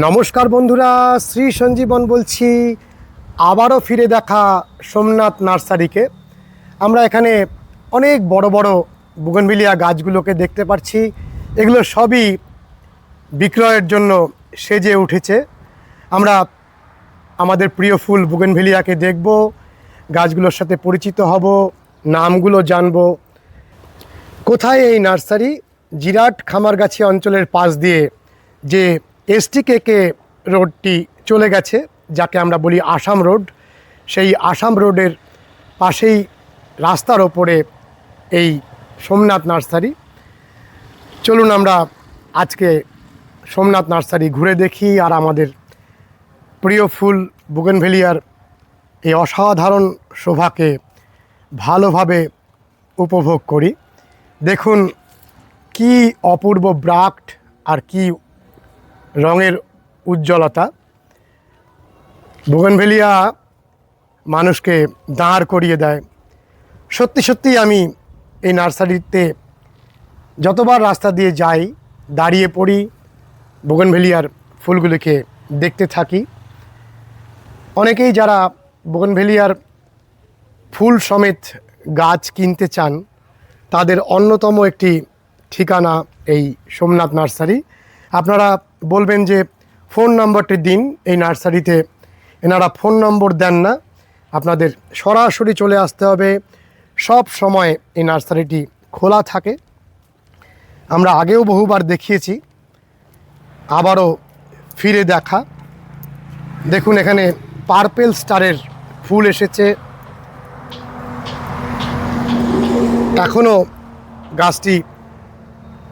নমস্কার বন্ধুরা, শ্রী সঞ্জীবন বলছি। আবারও ফিরে দেখা সোমনাথ নার্সারিকে। আমরা এখানে অনেক বড় বড় বুগনভিলিয়া গাছগুলোকে দেখতে পাচ্ছি। এগুলো সবই বিক্রয়ের জন্য সেজে উঠেছে। আমরা আমাদের প্রিয় ফুল বুগনভিলিয়াকে দেখব, গাছগুলোর সাথে পরিচিত হব, নামগুলো জানব। কোথায় এই নার্সারি? জিরাট খামারগাছি অঞ্চলের পাশ দিয়ে যে এসটি কেকে রোডটি চলে গেছে, যাকে আমরা বলি আসাম রোড। সেই আসাম রোডের পাশেই রাস্তার ওপরে এই সোমনাথ নার্সারি। চলুন আমরা আজকে সোমনাথ নার্সারি ঘুরে দেখি আর আমাদের প্রিয় ফুল বুগেনভেলিয়ার এই অসাধারণ শোভাকে ভালোভাবে উপভোগ করি। দেখুন, কি অপূর্ব ব্রাক্ট আর কি রঙের উজ্জ্বলতা। বুগনভেলিয়া মানুষকে দাঁড় করিয়ে দেয়। সত্যি সত্যি আমি এই নার্সারিতে যতবার রাস্তা দিয়ে যাই, দাঁড়িয়ে পড়ি, বুগনভেলিয়ার ফুলগুলিকে দেখতে থাকি। অনেকেই যারা বুগনভেলিয়ার ফুল সমেত গাছ কিনতে চান, তাদের অন্যতম একটি ঠিকানা এই সোমনাথ নার্সারি। আপনারা বলবেন যে ফোন নম্বরটি দিন এই নার্সারিতে। এনারা ফোন নম্বর দেন না। আপনাদের সরাসরি চলে আসতে হবে। সব সময় এই নার্সারিটি খোলা থাকে। আমরা আগেও বহুবার দেখিয়েছি। আবারও ফিরে দেখা। দেখুন এখানে পার্পেল স্টারের ফুল এসেছে। এখনও গাছটি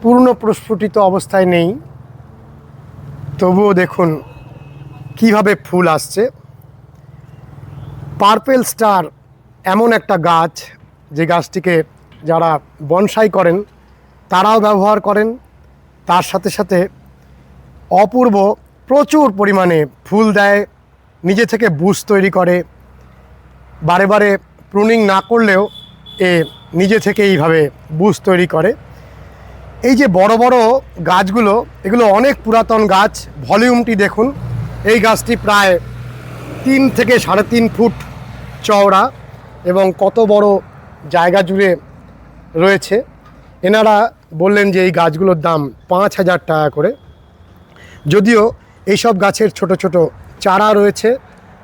পূর্ণ প্রস্ফুটিত অবস্থায় নেই। তবুও দেখুন কীভাবে ফুল আসছে। পার্পেল স্টার এমন একটা গাছ, যে গাছটিকে যারা বনসাই করেন, তারাও ব্যবহার করেন। তার সাথে সাথে অপূর্ব প্রচুর পরিমাণে ফুল দেয়, নিজে থেকে বুশ তৈরি করে। বারে বারে প্রুনিং না করলেও এ নিজে থেকে এইভাবে বুশ তৈরি করে। এই যে বড় বড় গাছগুলো, এগুলো অনেক পুরাতন গাছ। ভলিউমটি দেখুন, এই গাছটি প্রায় তিন থেকে সাড়ে তিন ফুট চওড়া এবং কত বড় জায়গা জুড়ে রয়েছে। এনারা বললেন যে এই গাছগুলোর দাম পাঁচ হাজার টাকা করে। যদিও এইসব গাছের ছোট ছোট চারা রয়েছে,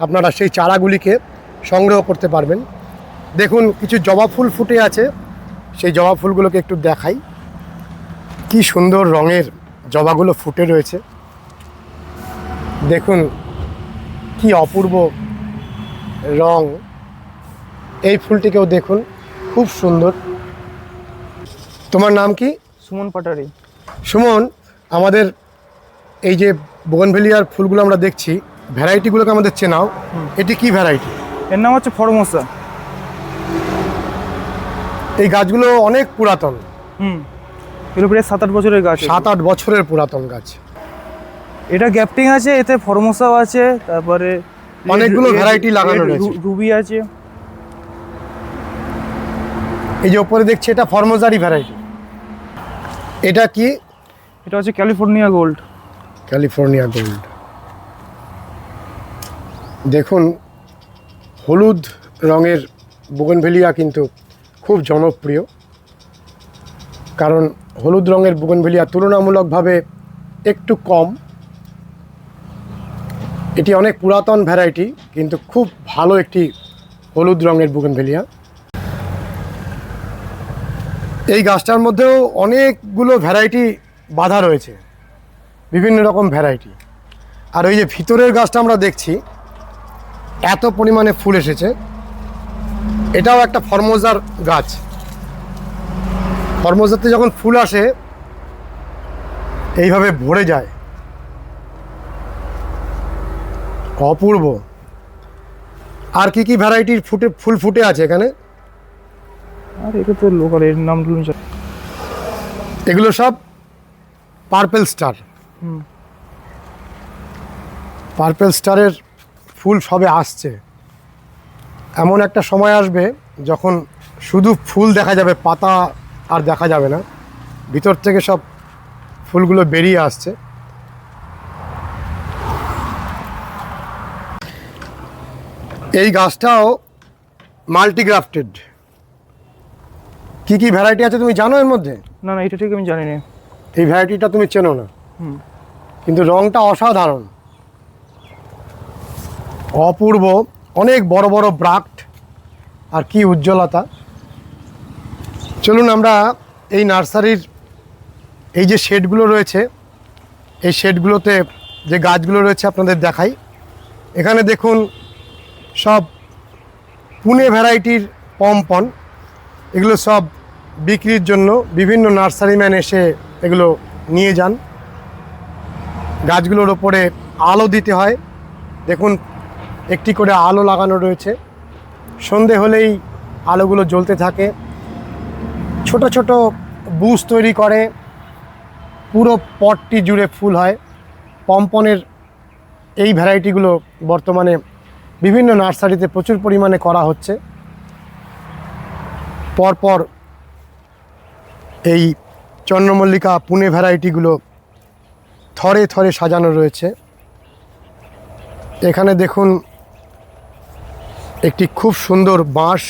আপনারা সেই চারাগুলিকে সংগ্রহ করতে পারবেন। দেখুন, কিছু জবা ফুল ফুটে আছে, সেই জবা ফুলগুলোকে একটু দেখাই। কি সুন্দর রঙের জবাগুলো ফুটে রয়েছে। দেখুন কি অপূর্ব রং। এই ফুলটিকেও দেখুন খুব সুন্দর। তোমার নাম কি? সুমন পাটারি। সুমন আমাদের এই যে বোগনভেলিয়ার ফুলগুলো আমরা দেখছি ভ্যারাইটিগুলোকে আমাদের চেনাও। এটি কি ভ্যারাইটি? এর নাম হচ্ছে ফরমোসা। এই গাছগুলো অনেক পুরাতন। হুম। প্রায় সাত আট বছরের গাছ সাত আট বছরের পুরাতন গাছ। এটা গ্যাপটিং আছে এতে ফরমোসাও আছে তারপরে অনেকগুলো variety লাগানো রয়েছে। রুবি আছে। এই যে ওপরে দেখছি এটা ফর্মোজারি ভ্যারাইটি এটা কি? এটা হচ্ছে ক্যালিফোর্নিয়া গোল্ড। California gold. দেখুন হলুদ রঙের বুগনভেলিয়া কিন্তু খুব জনপ্রিয়। কারণ হলুদ রঙের বুগনভেলিয়া তুলনামূলকভাবে একটু কম। এটি অনেক পুরাতন ভ্যারাইটি, কিন্তু খুব ভালো একটি হলুদ রঙের বুগনভেলিয়া। এই গাছটার মধ্যেও অনেকগুলো ভ্যারাইটি বাধা রয়েছে, বিভিন্ন রকম ভ্যারাইটি। আর ওই যে ভিতরের গাছটা আমরা দেখছি, এত পরিমাণে ফুল এসেছে। এটাও একটা ফর্মোজার গাছ। ফর্মোজাতে যখন ফুল আসে এইভাবে ভরে যায়। অপূর্ব। আর কি কি ভ্যারাইটির ফুটে ফুল ফুটে আছে এখানে? আর এটা তো লোকাল এর নাম এগুলো সব পার্পেল স্টার হুম। পার্পেল স্টারের ফুল সবে আসছে। এমন একটা সময় আসবে যখন শুধু ফুল দেখা যাবে পাতা আর দেখা যাবে না। ভিতর থেকে সব ফুলগুলো বেরিয়ে আসছে। এই গাছটাও মাল্টিগ্রাফটেড। কি কি ভ্যারাইটি আছে তুমি জানো এর মধ্যে? না না এটা ঠিক আমি জানি না। এই ভ্যারাইটিটা তুমি চেনো না। কিন্তু রংটা অসাধারণ। অপূর্ব অনেক বড় বড় ব্রাক্ট আর কি উজ্জ্বলতা। চলুন আমরা এই নার্সারির এই যে শেডগুলো রয়েছে, এই শেডগুলোতে যে গাছগুলো রয়েছে আপনাদের দেখাই। এখানে দেখুন সব পুনে ভ্যারাইটির পম্পন, এগুলো সব বিক্রির জন্য বিভিন্ন নার্সারিম্যান এসে এগুলো নিয়ে যান। গাছগুলোর ওপরে আলো দিতে হয়। দেখুন, একটি করে আলো লাগানো রয়েছে। সন্ধে হলেই আলোগুলো জ্বলতে থাকে। ছোট ছোট বুশ তৈরি করে, পুরো পটটি জুড়ে ফুল হয়। পম্পনের এই ভ্যারাইটিগুলো বর্তমানে বিভিন্ন নার্সারিতে প্রচুর পরিমাণে করা হচ্ছে। পরপর এই চন্দ্রমল্লিকা পুনে ভ্যারাইটিগুলো থরে থরে সাজানো রয়েছে। এখানে দেখুন, একটি খুব সুন্দর বাঁশ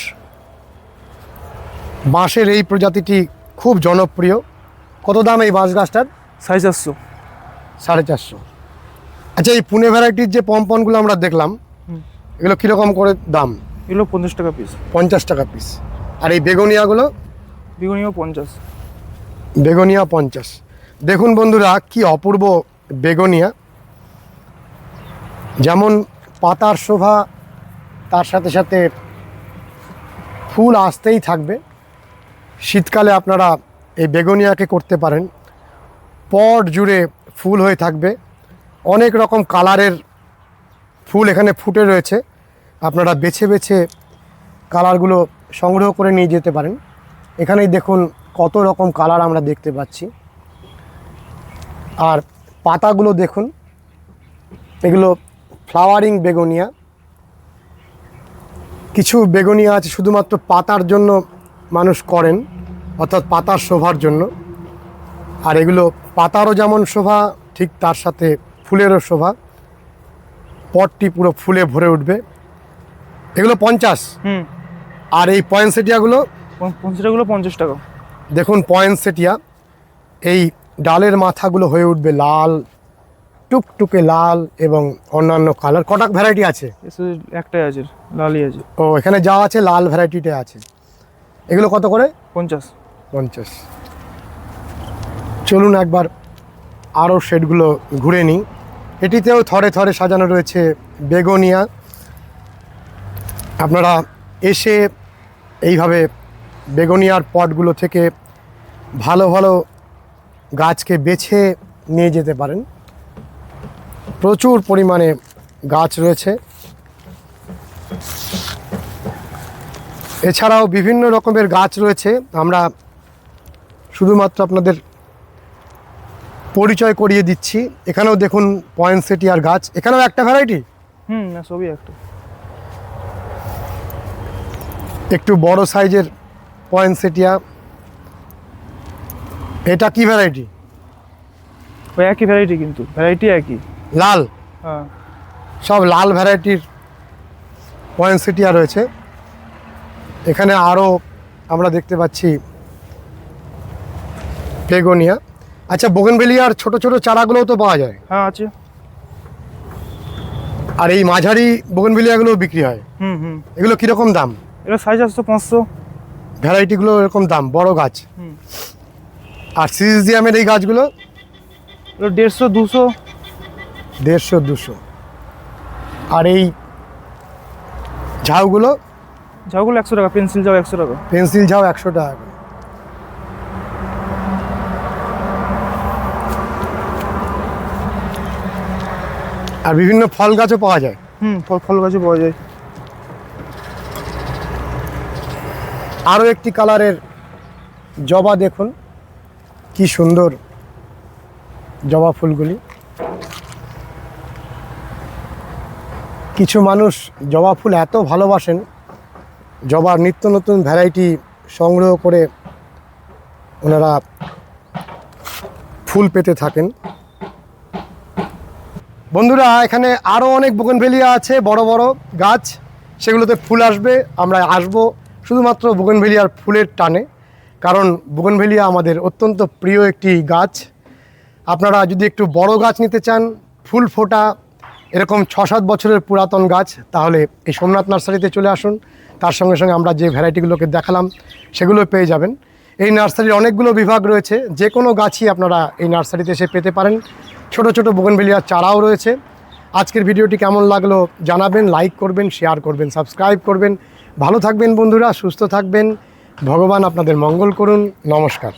বাঁশের এই প্রজাতিটি খুব জনপ্রিয়। কত দাম এই বাঁশ গাছটার? সাড়ে চারশো। সাড়ে চারশো। আচ্ছা এই পুনে ভ্যারাইটির যে পম্পনগুলো আমরা দেখলাম এগুলো কীরকম করে দাম? এগুলো পঞ্চাশ টাকা পিস পঞ্চাশ টাকা পিস আর এই বেগুনিয়াগুলো? বেগুনিয়া পঞ্চাশ। বেগুনিয়া পঞ্চাশ। দেখুন বন্ধুরা কি অপূর্ব বেগুনিয়া। যেমন পাতার শোভা তার সাথে সাথে ফুল আসতেই থাকবে। শীতকালে আপনারা এই বেগুনিয়াকে করতে পারেন। পট জুড়ে ফুল হয়ে থাকবে। অনেক রকম কালারের ফুল এখানে ফুটে রয়েছে। আপনারা বেছে বেছে কালারগুলো সংগ্রহ করে নিয়ে যেতে পারেন। এখানেই দেখুন কত রকম কালার আমরা দেখতে পাচ্ছি। আর পাতাগুলো দেখুন। এগুলো ফ্লাওয়ারিং বেগুনিয়া। কিছু বেগুনিয়া আছে শুধুমাত্র পাতার জন্য মানুষ করেন অর্থাৎ পাতার শোভার জন্য। আর এগুলো পাতারও যেমন শোভা ঠিক তার সাথে ফুলেরও শোভা। পটটি পুরো ফুলে ভরে উঠবে। এগুলো পঞ্চাশ। আর এই পয়েন্টসেটিয়াগুলো পঞ্চ- পঞ্চাশটাগুলো পঞ্চাশ টাকা। দেখুন পয়েন্টসেটিয়া এই ডালের মাথাগুলো হয়ে উঠবে লাল টুকটুকে লাল এবং অন্যান্য কালার। কটাক ভ্যারাইটি আছে? একটাই আছে লালই আছে। ও এখানে যা আছে লাল ভ্যারাইটিটা আছে। এগুলো কত করে? পঞ্চাশ। পঞ্চাশ। চলুন একবার আরও শেডগুলো ঘুরে নিই। এটিতেও থরে থরে সাজানো রয়েছে বেগোনিয়া। আপনারা এসে এইভাবে বেগোনিয়ার পটগুলো থেকে ভালো ভালো গাছকে বেছে নিয়ে যেতে পারেন। প্রচুর পরিমাণে গাছ রয়েছে। এছাড়াও বিভিন্ন রকমের গাছ রয়েছে। আমরা শুধুমাত্র আপনাদের পরিচয় করিয়ে দিচ্ছি। এখানেও দেখুন পয়েন্টসেটিয়ার গাছ। এখানেও একটা ভ্যারাইটি? হুম না সবই একটা। একটু বড় সাইজের পয়েন্টসেটিয়া এটা কি ভ্যারাইটি? ওই একই ভ্যারাইটি কিন্তু ভ্যারাইটি একই। লাল? হ্যাঁ। সব লাল ভ্যারাইটির পয়েন্টসেটিয়া রয়েছে। এখানে আরও আমরা দেখতে পাচ্ছি বেগোনিয়া আচ্ছা বোগেনভেলিয়ার ছোট ছোট চারাগুলোও তো পাওয়া যায়। হ্যাঁ আছে। আর এই মাঝারি বোগেনভেলিয়াগুলোও বিক্রি হয়। হুম হুম। এগুলো কীরকম দাম? এটা সাড়ে চারশো পাঁচশো। ভ্যারাইটিগুলো এরকম দাম বড় গাছ। আর সিরিজিয়ামের এই গাছগুলো? দেড়শো দুশো। দেড়শো দুশো। আর এই ঝাউগুলো? ঝাউগুলো একশো টাকা পেন্সিল যাও একশো টাকা। পেন্সিল ঝাউ একশো টাকা আর বিভিন্ন ফল গাছও পাওয়া যায়। হুম ফল ফল গাছও পাওয়া যায়। আরও একটি কালারের জবা দেখুন কি সুন্দর জবা ফুলগুলি। কিছু মানুষ জবা ফুল এত ভালোবাসেন জবার নিত্য নতুন ভ্যারাইটি সংগ্রহ করে ওনারা ফুল পেতে থাকেন। বন্ধুরা, এখানে আরও অনেক বোগনভেলিয়া আছে, বড় বড় গাছ, সেগুলোতে ফুল আসবে। আমরা আসব শুধুমাত্র বুগনভেলিয়ার ফুলের টানে, কারণ বুগনভেলিয়া আমাদের অত্যন্ত প্রিয় একটি গাছ। আপনারা যদি একটু বড় গাছ নিতে চান, ফুল ফোটা, এরকম ছ সাত বছরের পুরাতন গাছ, তাহলে এই সোমনাথ নার্সারিতে চলে আসুন। তার সঙ্গে সঙ্গে আমরা যে ভ্যারাইটিগুলোকে দেখালাম, সেগুলো পেয়ে যাবেন। এই নার্সারির অনেকগুলো বিভাগ রয়েছে, যে কোনো গাছই আপনারা এই নার্সারিতে এসে পেতে পারেন। ছোট ছোট বোগনভেলিয়ার চারাও রয়েছে। আজকের ভিডিওটি কেমন লাগল জানাবেন, লাইক করবেন, শেয়ার করবেন, সাবস্ক্রাইব করবেন। ভালো থাকবেন বন্ধুরা, সুস্থ থাকবেন। ভগবান আপনাদের মঙ্গল করুন। নমস্কার।